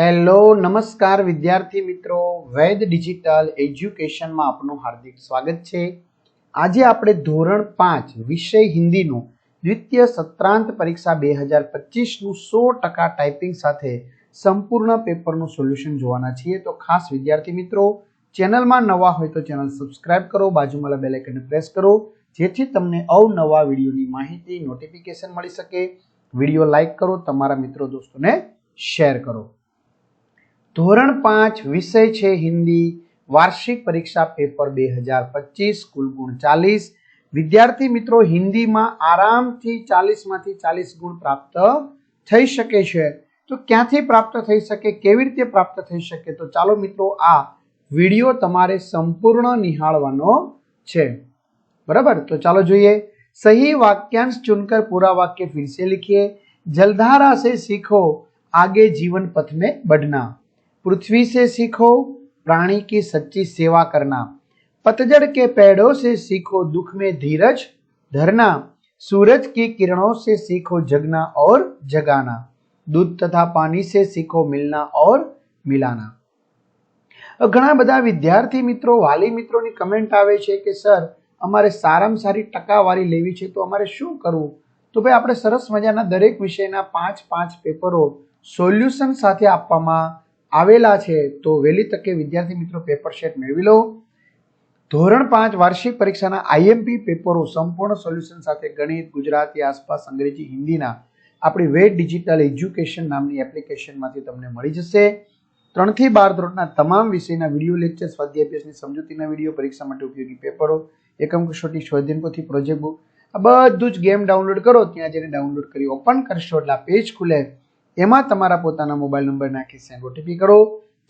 Hello નમસ્કાર વિદ્યાર્થી મિત્રો. વૈદ ડિજિટલ એજ્યુકેશનમાં આપનું હાર્દિક સ્વાગત છે. આજે આપણે ધોરણ પાંચ, વિષય હિન્દીનું દ્વિતીય સત્રાંત પરીક્ષા બે હજાર પચીસનું સો ટકા ટાઈપિંગ સાથે સંપૂર્ણ પેપરનું સોલ્યુશન જોવાના છીએ. તો ખાસ વિદ્યાર્થી મિત્રો, ચેનલમાં નવા હોય તો ચેનલ સબસ્ક્રાઇબ કરો, બાજુમાં બેલ આઇકનને પ્રેસ કરો, જેથી તમને અવનવા વિડીયોની માહિતી, નોટિફિકેશન મળી શકે. વીડિયો લાઇક કરો, તમારા મિત્રો દોસ્તોને શેર કરો. ધોરણ પાંચ વિષય છે હિન્દી વાર્ષિક પરીક્ષા પેપર બે હજાર પચીસ કુલ ગુણ ચાલીસ વિદ્યાર્થી મિત્રો હિન્દીમાં આરામથી ચાલીસમાંથી ચાલીસ ગુણ પ્રાપ્ત થઈ શકે છે તો ક્યાંથી પ્રાપ્ત થઈ શકે કેવી રીતે પ્રાપ્ત થઈ શકે તો ચાલો મિત્રો આ વિડીયો તમારે સંપૂર્ણ નિહાળવાનો છે बराबर तो चलो જોઈએ सही वाक्यांश चुनकर पूरा वाक्य फिर से लिखिए जलधारा से सीखो आगे जीवन पथ में बढ़ना पृथ्वी से सीखो प्राणी की सच्ची सेवा करना पतझड़ के पेड़ों से सीखो दुख में धीरज धरना सूरज की किरणों से सीखो जगना और जगाना दूध तथा पानी से सीखो मिलना और मिलाना ઘણા બધા વિદ્યાર્થી મિત્રો વાલી મિત્રોની કમેન્ટ આવે છે કે સર અમારે સારામાં સારી ટકાવારી લેવી છે તો અમારે શું કરવું તો ભાઈ આપણે સરસ મજાના દરેક વિષયના પાંચ પાંચ પેપરો સોલ્યુશન સાથે આપવામાં આવેલા છે, તો વહેલી તકે વિદ્યાર્થી મિત્રો પેપર શેટ મેળવી લો. ધોરણ પાંચ વાર્ષિક પરીક્ષાના આઈએમપી પેપરો સંપૂર્ણ સોલ્યુશન સાથે ગણિત, ગુજરાતી, આસપાસ અંગ્રેજી, હિન્દીના આપણી વેટ ડિજિટલ એજ્યુકેશન નામની એપ્લિકેશનમાંથી તમને મળી જશે. ત્રણથી બાર ધોરણના તમામ વિષયના વીડિયો લેક્ચર સ્વાધ્યાય અભ્યાસની સમજૂતીના વીડિયો પરીક્ષા માટે ઉપયોગી પેપરો, એકમ કસોટી સ્વાધ્યાયન પોથી પ્રોજેક્ટ બુક આ બધું જ ગેમ ડાઉનલોડ કરો. ત્યાં જઈને ડાઉનલોડ કરી ઓપન કરશો એટલે આ પેજ ખુલે. એમાં તમારા પોતાના મોબાઈલ નંબર નાખી સેન્ડ ઓટીપી કરો.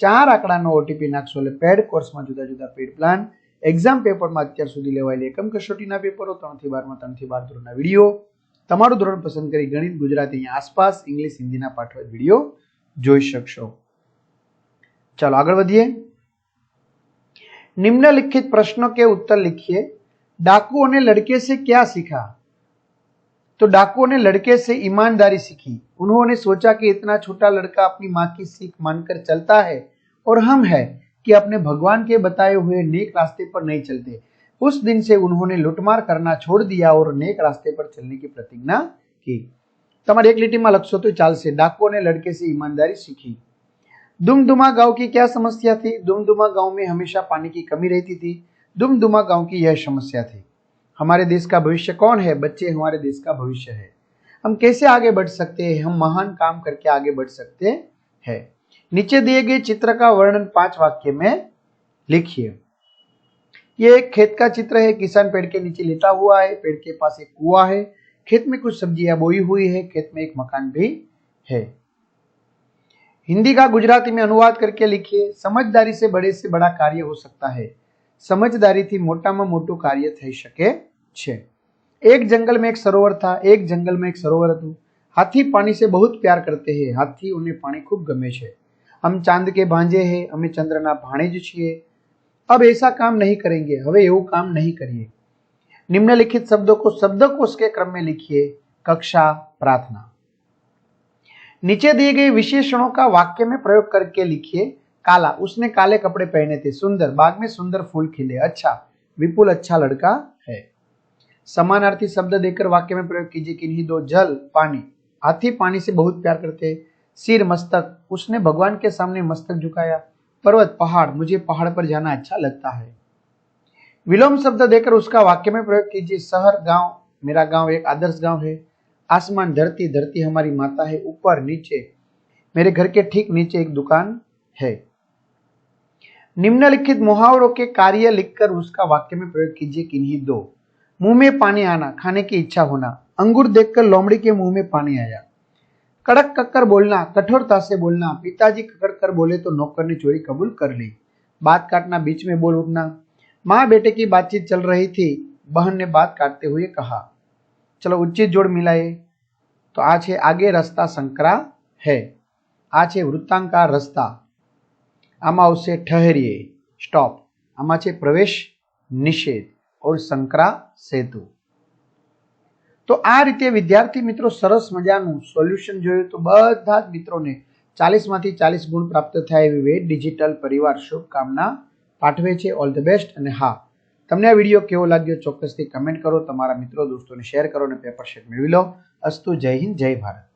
ચાર આંકડાનો ઓટીપી નાખશો એટલે પેડ કોર્સમાં જુદા જુદા પેડ પ્લાન એક્ઝામ પેપરમાં અત્યાર સુધી લેવાયેલી એકમ કસોટીના પેપરો ત્રણથી બારમાં, ત્રણથી બાર ધોરણના વીડિયો. તમારું ધોરણ પસંદ કરી ગણિત, ગુજરાતી આસપાસ ઇંગ્લિશ હિન્દીના પાઠો વીડિયો જોઈ શકશો. ચાલો આગળ વધીએ. નિમ્નલિખિત પ્રશ્નો કે ઉત્તર લખીએ. ડાકુ અને લડકે સે ક્યાં શીખા? तो डाकुओं ने लड़के से ईमानदारी सीखी उन्होंने सोचा कि इतना छोटा लड़का अपनी माँ की सीख मानकर चलता है और हम है कि अपने भगवान के बताए हुए नेक रास्ते पर नहीं चलते उस दिन से उन्होंने लुटमार करना छोड़ दिया और नेक रास्ते पर चलने की प्रतिज्ञा की તમારે એક લીટીમાં લખશો તો ચાલશે ડાકુઓને લડકે से ईमानदारी सीखी दुमदुमा गांव की क्या समस्या थी दुमदुमा गांव में हमेशा पानी की कमी रहती थी दुमदुमा गांव की यह समस्या थी हमारे देश का भविष्य कौन है? बच्चे हमारे देश का भविष्य है। हम कैसे आगे बढ़ सकते हैं? हम महान काम करके आगे बढ़ सकते हैं। नीचे दिए गए चित्र का वर्णन पाँच वाक्य में लिखिए। ये एक खेत का चित्र है। किसान पेड़ के नीचे लेटा हुआ है। पेड़ के पास एक कुआ है। खेत में कुछ सब्ज़ियाँ बोई हुई है। खेत में एक मकान भी है। हिंदी का गुजराती में अनुवाद करके लिखिए। समझदारी से बड़े से बड़ा कार्य हो सकता है। समझदारी थी मोटा મોટામાં મોટું कार्य થઈ सके છે एक जंगल में एक सरोवर था एक जंगल में एक सरोवर હતું हाथी पानी से बहुत प्यार करते हैं हाथी उन्हें पानी खूब गमे છે हम चांद के भांजे हैं અમે ચંદ્રના ભાણેજ છીએ अब ऐसा काम नहीं करेंगे હવે એવું કામ નહીં કરીએ निम्नलिखित शब्दों को शब्दकोश के क्रम में लिखिए कक्षा प्रार्थना नीचे दिए गए विशेषणों का वाक्य में प्रयोग करके लिखिए काला उसने काले कपड़े पहने थे सुंदर बाग में सुंदर फूल खिले अच्छा विपुल अच्छा लड़का है समानार्थी शब्द देकर वाक्य में प्रयोग कीजिए किन्हीं दो जल, पानी, हाथी पानी से बहुत प्यार करते सिर, मस्तक, उसने भगवान के सामने मस्तक झुकाया। पर्वत, पहाड़, मुझे पहाड़ पर जाना अच्छा लगता है। विलोम शब्द देकर उसका वाक्य में प्रयोग कीजिए, शहर, गाँव, मेरा गाँव एक आदर्श गाँव है। आसमान धरती धरती हमारी माता है, ऊपर, नीचे, मेरे घर के ठीक नीचे एक दुकान है। निम्नलिखित मुहावरों के कार्य लिखकर उसका वाक्य में प्रयोग कीजिए किन्हीं दो मुंह में पानी आना खाने की इच्छा होना अंगूर देखकर लोमड़ी के मुंह में पानी आया कड़क कक्कर बोलना कठोरता से बोलना पिताजी ककड़ कर बोले तो नौकर ने चोरी कबूल कर ली बात काटना बीच में बोल उठना माँ बेटे की बातचीत चल रही थी बहन ने बात काटते हुए कहा ચલો ઉચ્ચિત જોડ મિલાએ તો આ છે આગે રસ્તા સંકરા હે આ છે વૃત્તાંકાર રસ્તા આમાં આવશે ઠહરીએ સ્ટોપ આમાં છે પ્રવેશ નિષેધ ઓર સંકરા સેતુ. તો આ રીતે વિદ્યાર્થી મિત્રો સરસ મજાનું સોલ્યુશન જોયું તો બધા જ મિત્રોને ચાલીસમાંથી ચાલીસ ગુણ પ્રાપ્ત થાય એવી વેટ ડિજિટલ પરિવાર શુભકામના પાઠવે છે. ઓલ ધ બેસ્ટ અને હા, તમને આ વીડિયો કેવો લાગ્યો ચોક્કસથી કમેન્ટ કરો. તમારા મિત્રો, દોસ્તોને શેર કરો અને પેપર શેટ મેળવી લો. અસ્તુ જય હિન્દ, જય ભારત.